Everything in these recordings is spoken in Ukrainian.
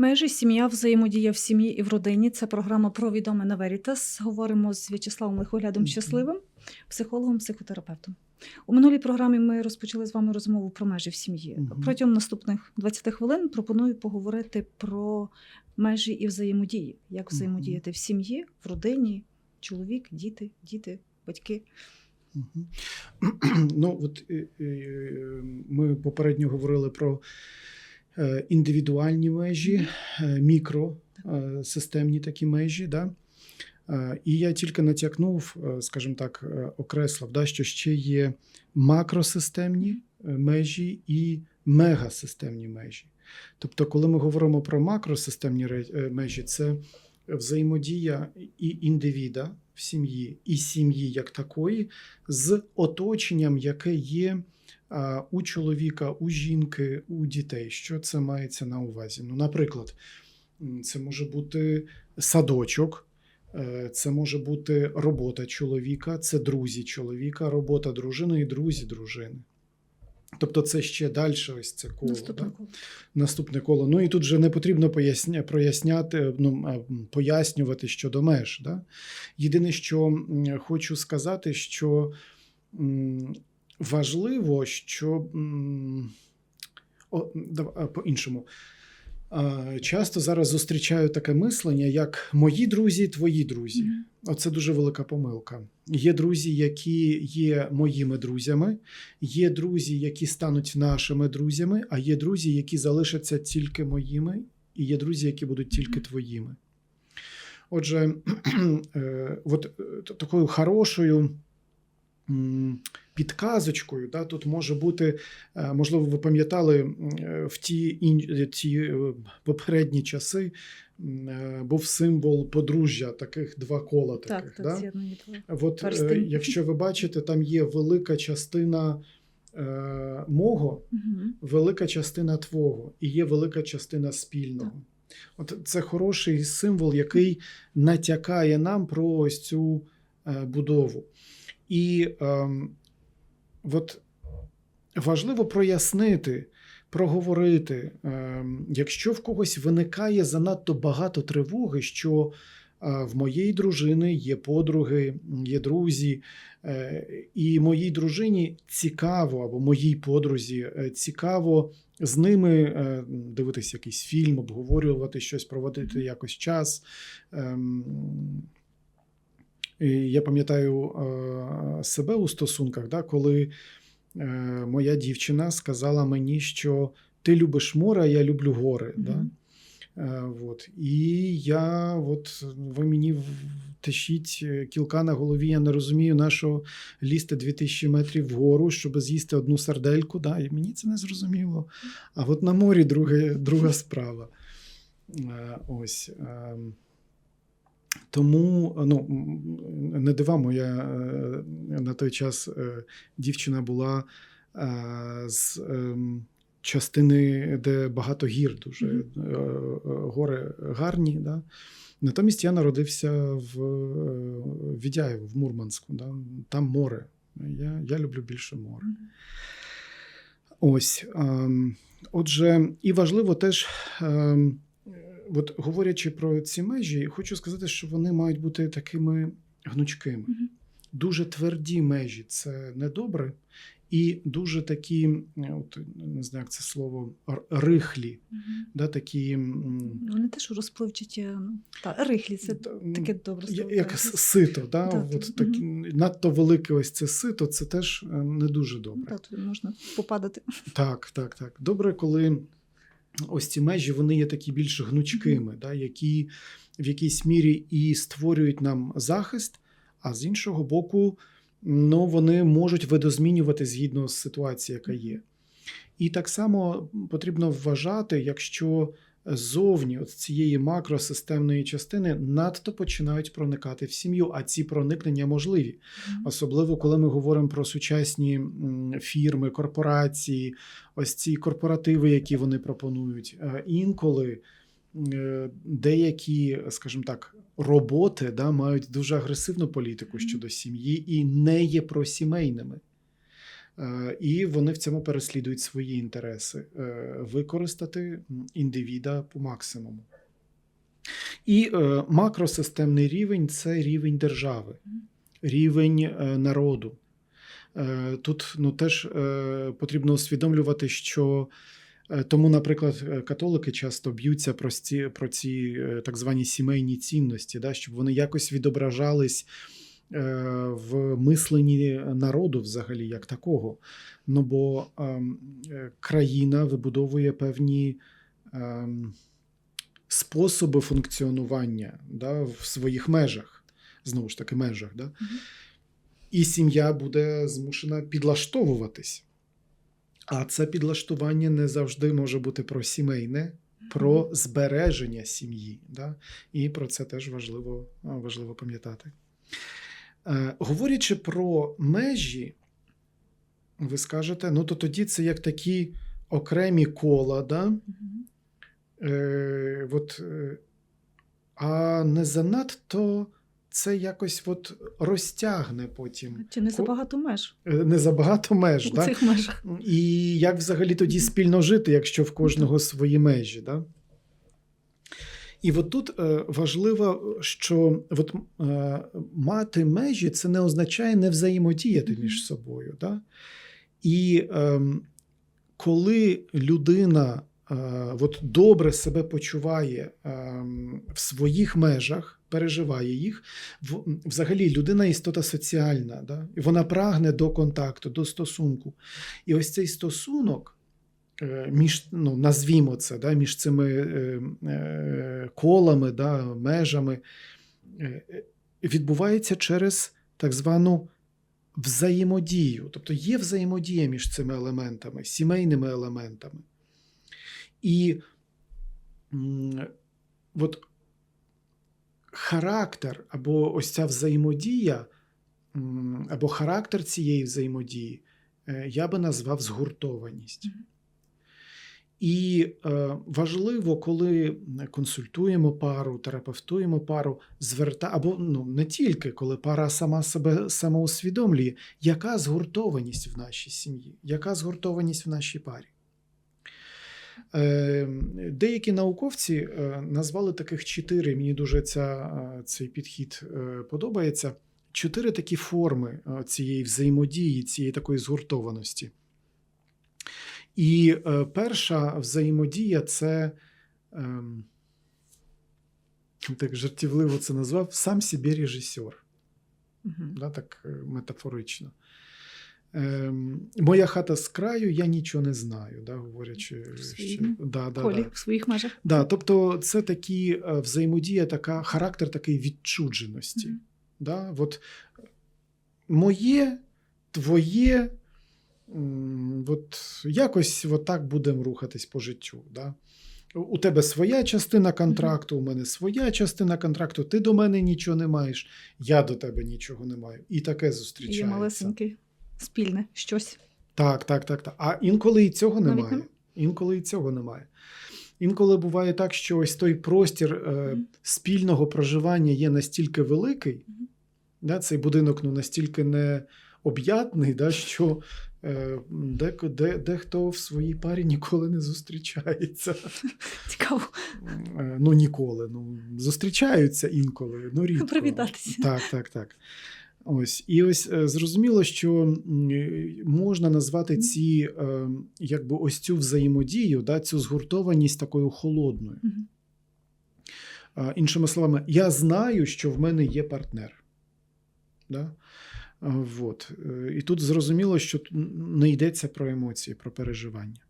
Межі сім'я, взаємодія в сім'ї і в родині. Це програма про відоме на Veritas. Говоримо з В'ячеславом Лихоглядом Щасливим, психологом, психотерапевтом. У минулій програмі ми розпочали з вами розмову про межі в сім'ї. Протягом наступних 20 хвилин пропоную поговорити про межі і взаємодії. Як взаємодіяти в сім'ї, в родині, чоловік, діти, діти, батьки. Ну, от е, е, ми попередньо говорили про е, індивідуальні межі, е, мікросистемні такі межі. Да? Е, І я тільки натякнув, е, скажімо так, е, окреслив, да, що ще є макросистемні е, межі і мегасистемні межі. Тобто, коли ми говоримо про макросистемні е, межі, це взаємодія і індивіда в сім'ї, і сім'ї як такої з оточенням, яке є у чоловіка, у жінки, у дітей. Що це мається на увазі? Ну, наприклад, це може бути садочок. е, Це може бути робота чоловіка, це друзі чоловіка, робота дружини і друзі дружини. Тобто це ще далі ось це коло. Наступне да? коло. наступне коло. Ну і тут вже не потрібно поясня, проясняти, ну, пояснювати щодо меж. Да? Єдине, що хочу сказати, що важливо, що по-іншому. Часто зараз зустрічаю таке мислення, як мої друзі, твої друзі. Мгм. Оце дуже велика помилка. Є друзі, які є моїми друзями, є друзі, які стануть нашими друзями, а є друзі, які залишаться тільки моїми, і є друзі, які будуть тільки твоїми. Отже, е, от е, такою хорошою підказочкою, да, тут може бути, е, можливо, ви пам'ятали е, в ті, ін- ті е, попередні часи е, був символ подружжя, таких два кола таких. Так, так, да? От, е, якщо ви бачите, там є велика частина е, мого, Мгм. велика частина твого, і є велика частина спільного. От це хороший символ, який натякає нам про ось цю е, будову. І ем, от важливо прояснити, проговорити, ем, якщо в когось виникає занадто багато тривоги, що е, в моєї дружини є подруги, є друзі, е, і моїй дружині цікаво, або моїй подрузі е, цікаво з ними дивитися якийсь фільм, обговорювати щось, проводити якось час. Ем, і Я пам'ятаю е, себе у стосунках, да, коли е, моя дівчина сказала мені, що ти любиш море, а я люблю гори. Да? Мгм. Е, Вот. І я, от ви мені тишіть кілка на голові, я не розумію, на що лізти 2000 метрів вгору, щоб з'їсти одну сардельку. Да? І мені це не зрозуміло. А от на морі друге, друга справа. Ось. Тому ну, не дива моя е, на той час е, дівчина була е, з ем, частини, де багато гір, дуже е, е, гори гарні. Да? Натомість я народився в Відяєво, в Мурманську. Да? Там море. Я, я люблю більше море. Ось. ем, Отже, і важливо теж, ем, от говорячи про ці межі, хочу сказати, що вони мають бути такими гнучкими. Мгм. Дуже тверді межі це недобре, і дуже такі, от, не знаю, як це слово, рихлі, Мгм. да, такі. Вони теж розпливчаті, ну, та, рихлі, це та, таке добре слово. Як так. сито, да? Так, от так, такі, надто велике ось це сито, це теж е, не дуже Ну, добре. так, туди можна попадати. Так, так, так. Добре, коли ось ці межі вони є такі більш гнучкими, да, які в якійсь мірі і створюють нам захист, а з іншого боку, ну, вони можуть видозмінювати згідно з ситуацією, яка є. І так само потрібно вважати, якщо зовні от цієї макросистемної частини надто починають проникати в сім'ю, а ці проникнення можливі. Особливо, коли ми говоримо про сучасні фірми, корпорації, ось ці корпоративи, які вони пропонують. Е, Інколи е, деякі, скажімо так, роботи да, мають дуже агресивну політику щодо сім'ї і не є просімейними. Е, І вони в цьому переслідують свої інтереси е, використати індивіда по максимуму. І е, макросистемний рівень це рівень держави, рівень народу. Тут ну, теж потрібно усвідомлювати, що тому, наприклад, католики часто б'ються про ці, про ці так звані сімейні цінності, да, щоб вони якось відображались в мисленні народу взагалі як такого. Ну бо ем, е, країна вибудовує певні ем, способи функціонування да, в своїх межах, знову ж таки, межах. Да? І сім'я буде змушена підлаштовуватись. А це підлаштування не завжди може бути про сімейне, про збереження сім'ї. Да? І про це теж важливо, важливо пам'ятати. Е, говорячи про межі, ви скажете, ну то тоді це як такі окремі кола, да? Мгм. е, от, е, а не занадто це якось от розтягне потім. Чи не забагато меж Е, Не забагато меж. у Да? цих межах? І як взагалі тоді спільно жити, якщо в кожного свої межі? Да? І от тут е, важливо, що от, е, мати межі це не означає не взаємодіяти між собою. Да? І е, коли людина е, от добре себе почуває е, в своїх межах, переживає їх, в, взагалі людина істота соціальна, да? і вона прагне до контакту, до стосунку. І ось цей стосунок. Е, Між, ну, назвімо це, да, між цими е, е, колами, да, межами, відбувається через так звану взаємодію. Тобто є взаємодія між цими елементами, сімейними елементами. І от характер або ось ця взаємодія, або характер цієї взаємодії, я би назвав згуртованість. І е, важливо, коли консультуємо пару, терапевтуємо пару, зверта або ну не тільки коли пара сама себе самоусвідомлює, яка згуртованість в нашій сім'ї, яка згуртованість в нашій парі. Е, деякі науковці е, назвали таких чотири. Мені дуже ця, е, цей підхід е, подобається. Чотири такі форми цієї взаємодії, цієї такої згуртованості. І е, перша взаємодія це, ем, так жартівливо це назвав, сам собі режисер, Мгм. да, так е, метафорично. Ем, моя хата з краю, я нічого не знаю, да, говорячи. Ще- да, да, Колі да. в своїх межах. Да, тобто це такі е, взаємодія, така, характер такої відчудженості. Мгм. Да? От моє, твоє, от якось от так будемо рухатись по життю. Да? У тебе своя частина контракту, у мене своя частина контракту, ти до мене нічого не маєш, я до тебе нічого не маю. І таке Є зустрічається. малесеньке спільне щось. Так, так, так, так. А інколи і цього немає. нема? Інколи і цього немає. Інколи буває так, що ось той простір е, спільного проживання є настільки великий, да, цей будинок ну, настільки необ'ятний, да, що е, де, де, дехто в своїй парі ніколи не зустрічається. Цікаво Е, ну, ніколи. Ну, зустрічаються інколи, ну рідко. привітатися. Так, так, так. Ось. І ось е, зрозуміло, що можна назвати ці, якби ось цю взаємодію, да, цю згуртованість такою холодною. Іншими словами, я знаю, що в мене є партнер. Да? Вот. Е, І тут зрозуміло, що не йдеться про емоції, про переживання.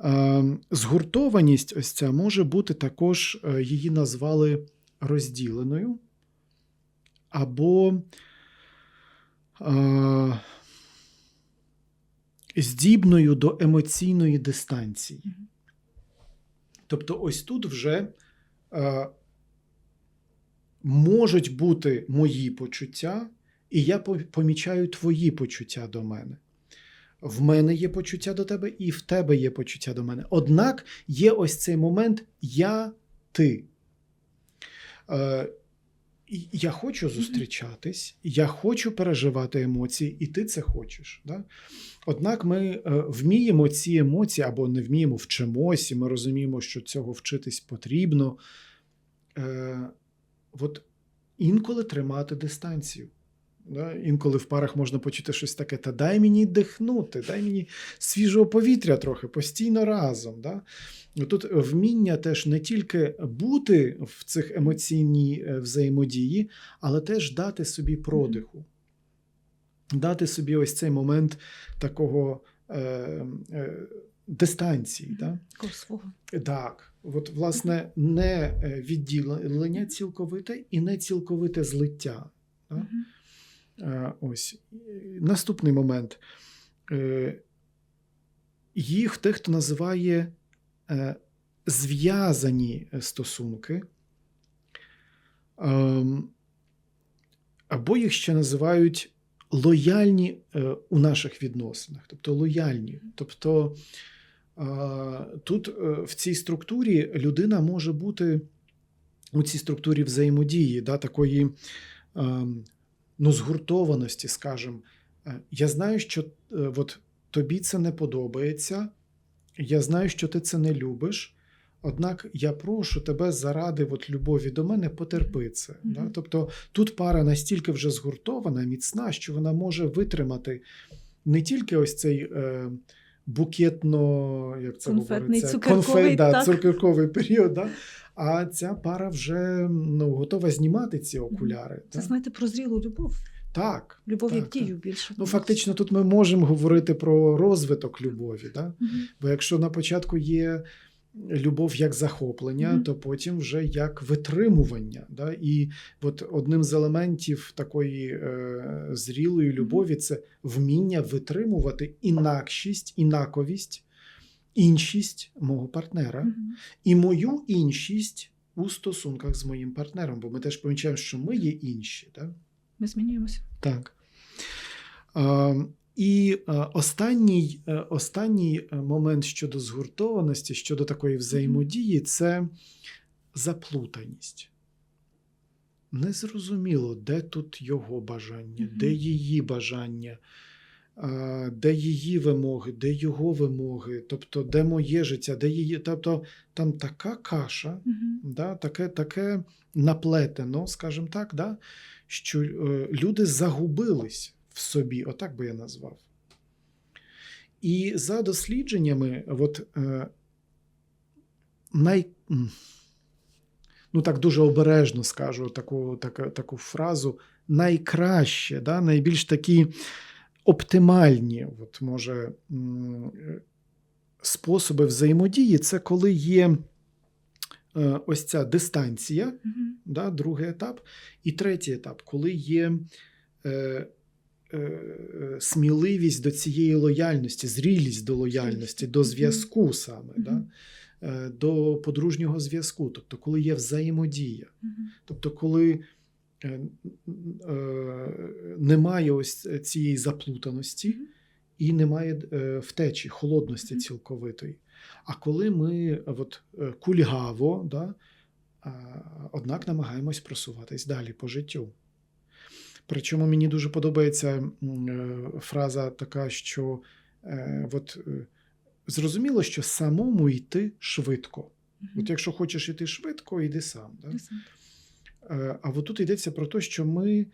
Е, Згуртованість ось ця може бути також, е, її назвали розділеною або здібною до емоційної дистанції. Тобто, ось тут вже можуть бути мої почуття, і я помічаю твої почуття до мене. В мене є почуття до тебе, і в тебе є почуття до мене. Однак є ось цей момент я ти. Е, я хочу зустрічатись, я хочу переживати емоції, і ти це хочеш. Да? Однак ми е, вміємо ці емоції або не вміємо, вчимось, і ми розуміємо, що цього вчитись потрібно. Е, от інколи тримати дистанцію. Да? Інколи в парах можна почути щось таке, та дай мені дихнути, дай мені свіжого повітря трохи, постійно разом. Да? Тут вміння теж не тільки бути в цих емоційній е, взаємодії, але теж дати собі продиху, дати собі ось цей момент такого е, е, дистанції. Да? Свого. Так, от, власне, не е, відділення цілковите і не цілковите злиття. Е, Ось наступний момент. Е, Їх тих, хто називає е, зв'язані стосунки, ем, або їх ще називають лояльні у наших відносинах, тобто лояльні. Тобто тут в цій структурі людина може бути у цій структурі взаємодії, да, такої ем, ну, згуртованості, скажімо. Е, Я знаю, що е, от, тобі це не подобається, я знаю, що ти це не любиш. Однак я прошу тебе заради от, любові до мене потерпи це. Мгм. Да? Тобто тут пара настільки вже згуртована, міцна, що вона може витримати не тільки ось цей е, букетно, як це Конфетний, говориться, цукерковий, да, цукерковий період. Да? А ця пара вже ну, готова знімати ці окуляри. Це да? знаєте прозрілу любов. Так. Любов Так, як так. дію більше. Ну, фактично, тут ми можемо говорити про розвиток любові. Да? Угу. Бо якщо на початку є любов як захоплення, Мгм. то потім вже як витримування. Да? І от одним з елементів такої е, зрілої любові це вміння витримувати інакшість, інаковість, іншість мого партнера Мгм. і мою іншість у стосунках з моїм партнером. Бо ми теж помічаємо, що ми є інші. Да? Ми змінюємося. Так. Е, і е, останній, е, останній е, момент щодо згуртованості, щодо такої взаємодії, це заплутаність. Незрозуміло, де тут його бажання, де її бажання, де її вимоги, де його вимоги, тобто де моє життя, де її. Тобто там така каша, да, таке, таке наплетено, скажімо так, да, що люди загубились в собі, отак би я назвав. І за дослідженнями, от, е, най, ну так дуже обережно скажу таку, таку, таку фразу, найкраще, да, найбільш такі оптимальні, от, може, способи взаємодії це коли є е, ось ця дистанція, Мгм. да, другий етап. І третій етап, коли є е, сміливість до цієї лояльності, зрілість до лояльності, до зв'язку саме, да, е, до подружнього зв'язку, тобто коли є взаємодія. Тобто, коли е, е, немає ось цієї заплутаності і немає е, втечі, холодності цілковитої. А коли ми от, е, кульгаво, да, однак намагаємось просуватись далі по життю. Причому мені дуже подобається е, фраза така, що е, от, е, зрозуміло, що самому йти швидко. От якщо хочеш йти швидко, йди сам. Да? А от тут йдеться про те, що ми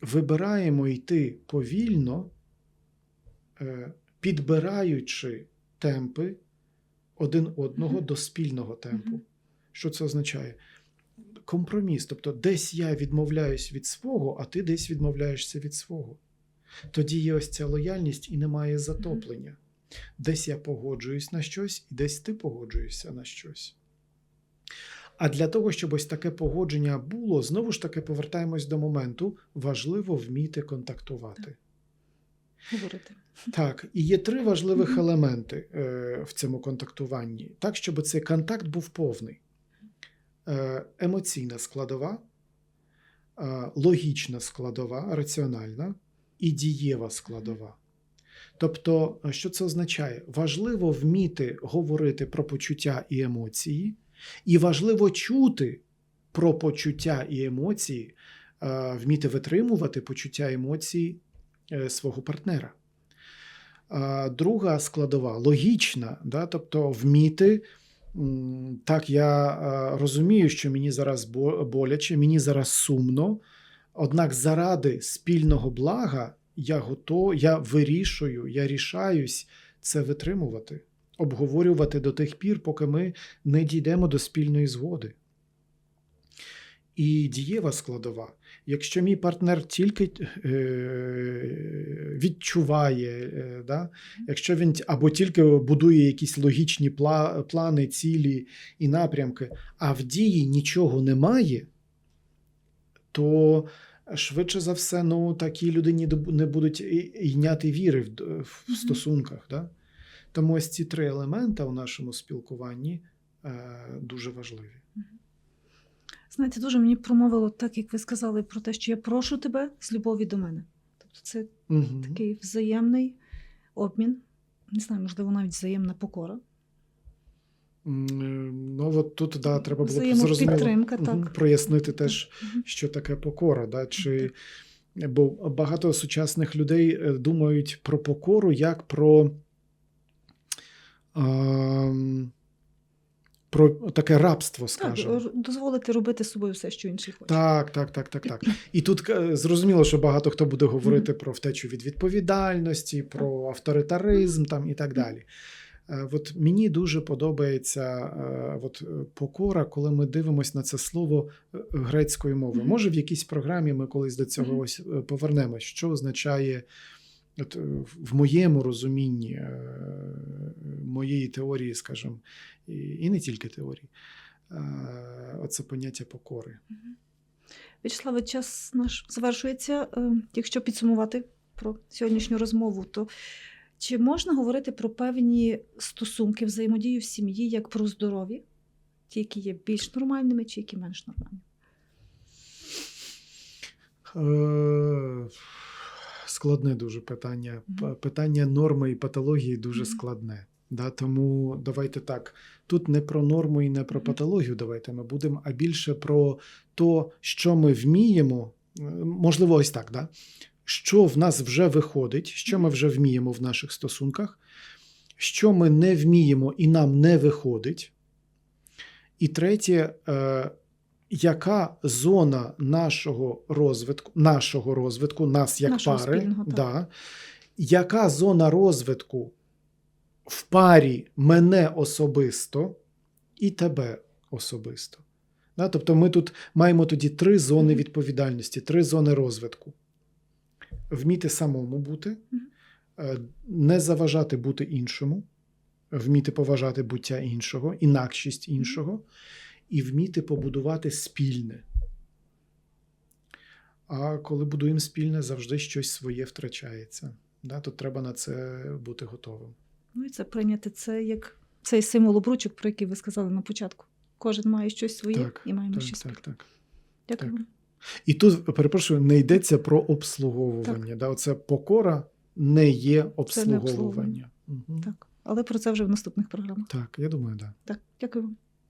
вибираємо йти повільно, підбираючи темпи один одного до спільного темпу. Що це означає? Компроміс. Тобто, десь я відмовляюсь від свого, а ти десь відмовляєшся від свого. Тоді є ось ця лояльність і немає затоплення. Десь я погоджуюсь на щось, і десь ти погоджуєшся на щось. А для того, щоб ось таке погодження було, знову ж таки повертаємось до моменту, важливо вміти контактувати. Говорити. Так, і є три важливих елементи е, в цьому контактуванні, так, щоб цей контакт був повний. Е, емоційна складова, е, логічна складова, раціональна і дієва складова. Тобто, е, що це означає? Важливо вміти говорити про почуття і емоції, і важливо чути про почуття і емоції, вміти витримувати почуття емоцій е, свого партнера. Друга складова логічна, да? тобто вміти. Так, я е, розумію, що мені зараз боляче, мені зараз сумно. Однак заради спільного блага я готов, я вирішую, я рішаюсь це витримувати, обговорювати до тих пір, поки ми не дійдемо до спільної згоди. І дієва складова. Якщо мій партнер тільки е, відчуває, е, да? якщо він або тільки будує якісь логічні пла- плани, цілі і напрямки, а в дії нічого немає, то швидше за все, ну, такій людині не будуть йняти віри в, в стосунках. Да? Тому ось ці три елемента у нашому спілкуванні е, дуже важливі. Знаєте, дуже мені промовило, так як ви сказали, про те, що я прошу тебе з любові до мене. Тобто це Угу. такий взаємний обмін, не знаю, можливо, навіть взаємна покора. Ну, от тут да, треба було б зрозуміло так. прояснити теж, що таке покора. Да? Чи, бо багато сучасних людей е, думають про покору як про, ем, про таке рабство, Так, скажімо. р- дозволити робити з собою все, що інший хоче. Так, так, так, так, так. І тут е, зрозуміло, що багато хто буде говорити про втечу від відповідальності, про авторитаризм там і так далі. Е, От мені дуже подобається е, от, покора, коли ми дивимося на це слово грецькою мовою. Мгм. Може, в якійсь програмі ми колись до цього ось повернемось, що означає от, е, в моєму розумінні е, моєї теорії, скажімо, і, не тільки теорії. е, Оце поняття покори. Вячеславе, час наш завершується. Якщо підсумувати про сьогоднішню розмову, то чи можна говорити про певні стосунки, взаємодію в сім'ї як про здорові, ті, які є більш нормальними, чи які менш нормальні? Складне дуже питання. Питання норми і патології дуже складне. Да, тому давайте так. Тут не про норму і не про патологію. Давайте ми будемо, а більше про то, що ми вміємо. Е, Можливо, ось так. Да? Що в нас вже виходить, що ми вже вміємо в наших стосунках, що ми не вміємо і нам не виходить. І третє, е, яка зона нашого розвитку, нашого розвитку, нас як Нашого пари, спільного, да, яка зона розвитку в парі мене особисто і тебе особисто. Да, тобто ми тут маємо тоді три зони відповідальності, три зони розвитку. Вміти самому бути, е, не заважати бути іншому, вміти поважати буття іншого, інакшість іншого, і вміти побудувати спільне. А коли будуємо спільне, завжди щось своє втрачається. Да? Тут треба на це бути готовим. Ну і це прийняти це як цей символ обручок, про який ви сказали на початку. Кожен має щось своє Так, і маємо Так, щось так, так. Дякую. так. І тут, перепрошую, не йдеться про обслуговування. Да? Оце покора не є обслуговування. обслуговування. Мгм. Так. Але про це вже в наступних програмах. Так, я думаю, так. Да. Так, дякую вам.